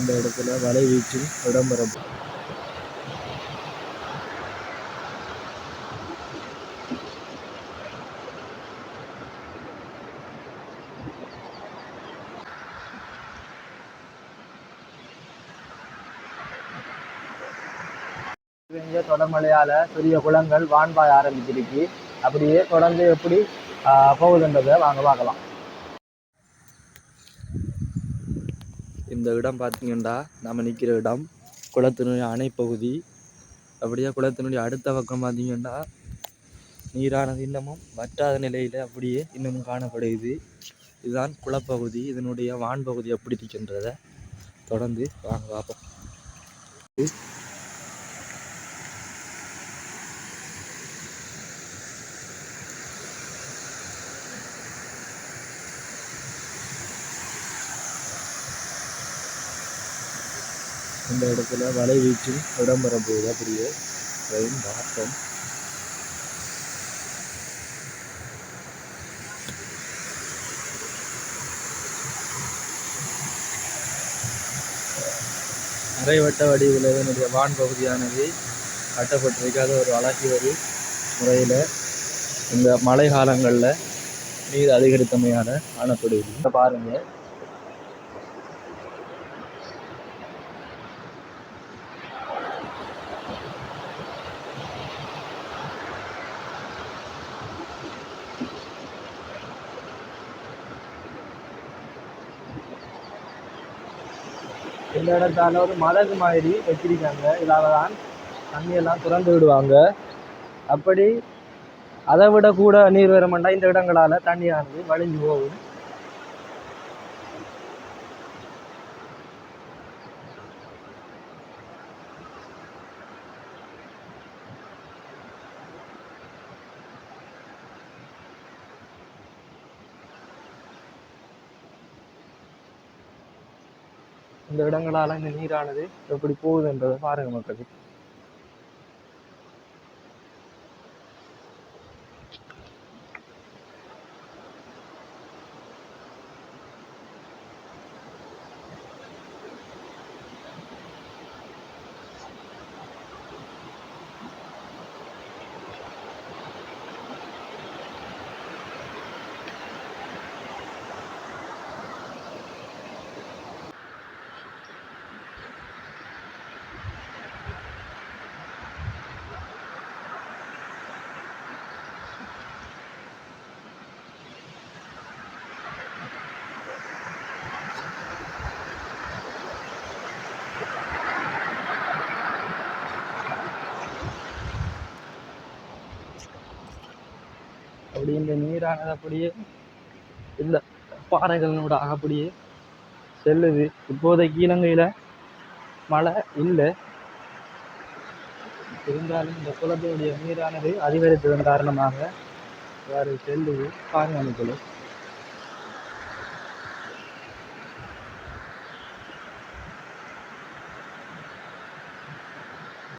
இந்த இடத்துல வலை வீச்சும் இடம்பெறும் பெஞ்ச பெரிய குளங்கள் வான்பாய் ஆரம்பிச்சிருக்கு. அப்படியே தொடர்ந்து எப்படி போகுதுன்றதை வாங்க பார்க்கலாம். இந்த இடம் பார்த்தீங்கன்னா நம்ம நிற்கிற இடம். குளத்தினுடைய அணைப்பகுதி. அப்படியே குளத்தினுடைய அடுத்த பக்கம் பார்த்தீங்கன்னா நீரானது இன்னமும் வற்றாத நிலையில் அப்படியே இன்னமும் காணப்படுகிறது. இதுதான் குளப்பகுதி. இதனுடைய வான்பகுதி எப்படி இருக்கின்றதை தொடர்ந்து வாங்க பார்ப்போம். இந்த இடத்துல வலை வீச்சும் இடம்பெற போகுது அப்படியே ட்ரெயின் பார்ப்போம் அரைவட்ட வடிவில் இதனுடைய வான் பகுதியானது கட்டப்பட்டிருக்காத ஒரு அழகிய ஒரு முறையில் இந்த மழை காலங்களில் நீர் அதிகரித்தமையான காணப்படுகிறது. பாருங்கள் இந்த இடத்தால ஒரு மதகு மாதிரி வச்சிருக்காங்க இதால தான் தண்ணியெல்லாம் திறந்து விடுவாங்க. அப்படி அதை விட கூட நீர் வரமாட்டா இந்த இடங்களால் தண்ணியானது வழிஞ்சு போகும். இந்த இடங்களால இந்த நீரானது எப்படி போகுதுன்றதை பாருங்க மக்கள். அப்படி இந்த நீரானது அப்படியே இந்த பாறைகளோட அப்படியே செல்லுது. இப்போதைக்கு இலங்கையில் மழை இல்லை. இருந்தாலும் இந்த குளத்தினுடைய நீரானது அதிகரித்ததன் காரணமாக வேறு செல்லுது. பாருங்கள் மக்களே